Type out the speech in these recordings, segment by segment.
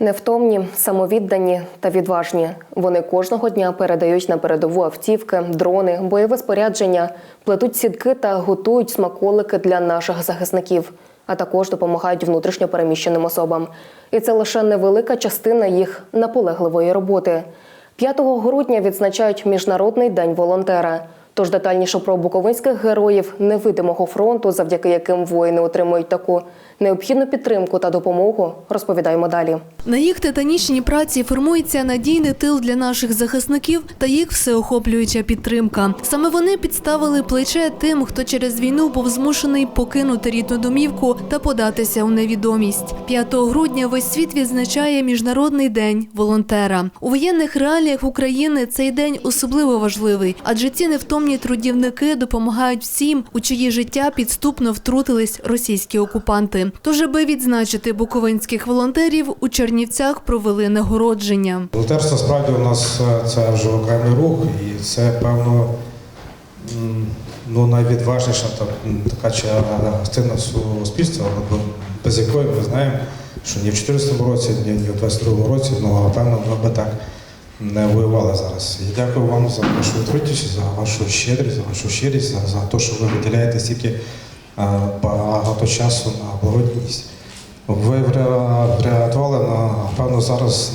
Невтомні, самовіддані та відважні. Вони кожного дня передають на передову автівки, дрони, бойове спорядження, плетуть сітки та готують смаколики для наших захисників, а також допомагають внутрішньо переміщеним особам. І це лише невелика частина їх наполегливої роботи. 5 грудня відзначають Міжнародний день волонтера. Тож детальніше про буковинських героїв невидимого фронту, завдяки яким воїни отримують таку необхідну підтримку та допомогу, розповідаємо далі. На їх титанічній праці формується надійний тил для наших захисників та їх всеохоплююча підтримка. Саме вони підставили плече тим, хто через війну був змушений покинути рідну домівку та податися у невідомість. 5 грудня весь світ відзначає Міжнародний день волонтера. У воєнних реаліях України цей день особливо важливий, адже ці невтомні трудівники допомагають всім, у чиї життя підступно втрутились російські окупанти. Тож, аби відзначити буковинських волонтерів, у Чернівцях провели нагородження. Волонтерство справді у нас е, це вже окремий рух, і це певно ну, найвідважніша та, м, така частина суспільства, без якої ми знаємо, що ні в 2014 році, ні, в 2022 році, ну напевно, ми би так не воювали зараз. І дякую вам за вашу відкритість, за вашу щедрість, за вашу щирість, за, за те, що ви виділяєте стільки е, багато часу на благодійність. Ви вря- врятували, напевно, зараз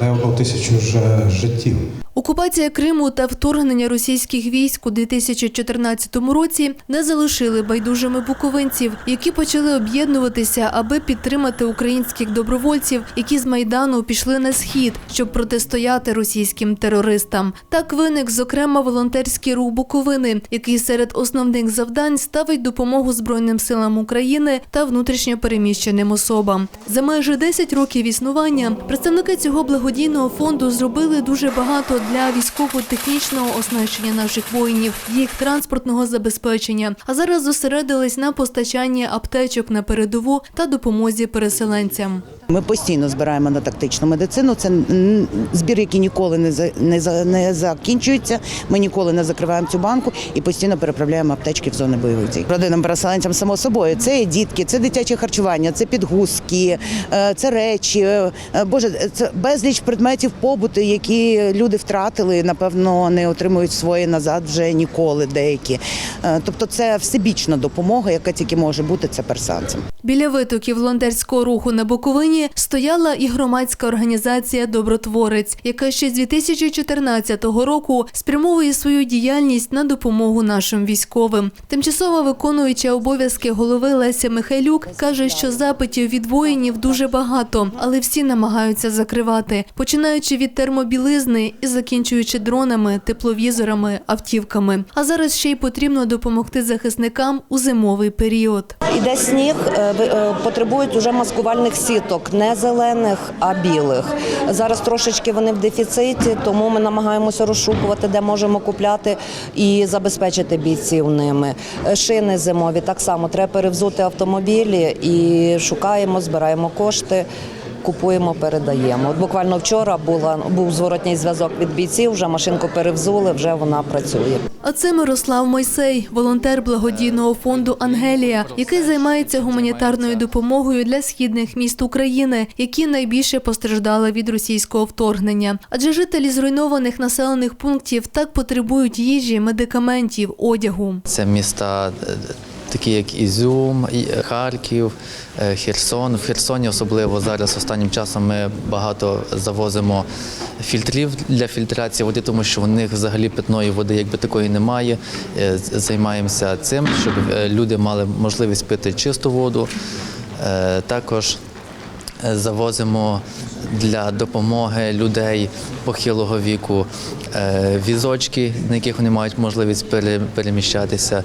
не одну тисячу вже життів. Окупація Криму та вторгнення російських військ у 2014 році не залишили байдужими буковинців, які почали об'єднуватися, аби підтримати українських добровольців, які з майдану пішли на схід, щоб протистояти російським терористам. Так виник, зокрема, волонтерський рух Буковини, який серед основних завдань ставить допомогу Збройним силам України та внутрішньо переміщеним особам. За майже 10 років існування представники цього благодійного фонду зробили дуже багато для військово-технічного оснащення наших воїнів, їх транспортного забезпечення. А зараз зосередились на постачанні аптечок на передову та допомозі переселенцям. Ми постійно збираємо на тактичну медицину. Це збір, який ніколи не за- не за- не закінчується. Ми ніколи не закриваємо цю банку і постійно переправляємо аптечки в зони бойових дій. Родинам переселенцям само собою. Це і дітки, це дитяче харчування, це підгузки, е, це речі. е, Боже, це безліч предметів побуту, які люди втратили. Напевно, не отримують свої назад вже ніколи. Деякі. Е, Тобто, це всебічна допомога, яка тільки може бути це персанцям. Біля витоків волонтерського руху на Буковині стояла і громадська організація Добротворець, яка ще з 2014 року спрямовує свою діяльність на допомогу нашим військовим. Тимчасово виконуюча обов'язки голови Леся Михайлюк каже, що запитів від воїнів дуже багато, але всі намагаються закривати, починаючи від термобілизни і закінчуючи дронами, тепловізорами, автівками. А зараз ще й потрібно допомогти захисникам у зимовий період. Іде сніг, е, е, потребують уже маскувальних сіток, не зелених, а білих. Зараз трошечки вони в дефіциті, тому ми намагаємося розшукувати, де можемо купляти і забезпечити бійців ними. Е, Шини зимові так само треба перевзути автомобілі і шукаємо, збираємо кошти. Купуємо, передаємо. От буквально вчора була був зворотній зв'язок від бійців. Вже машинку перевзули, вже вона працює. А це Мирослав Мойсей, волонтер благодійного фонду Ангелія, який займається гуманітарною допомогою для східних міст України, які найбільше постраждали від російського вторгнення. Адже жителі зруйнованих населених пунктів так потребують їжі, медикаментів, одягу. Це міста такі, як Ізюм, е, Харків, е, Херсон. В Херсоні особливо зараз останнім часом ми багато завозимо фільтрів для фільтрації води, тому що в них взагалі питної води якби такої немає. Е, Займаємося цим, щоб люди мали можливість пити чисту воду. Також Завозимо для допомоги людей похилого віку візочки, на яких вони мають можливість переміщатися.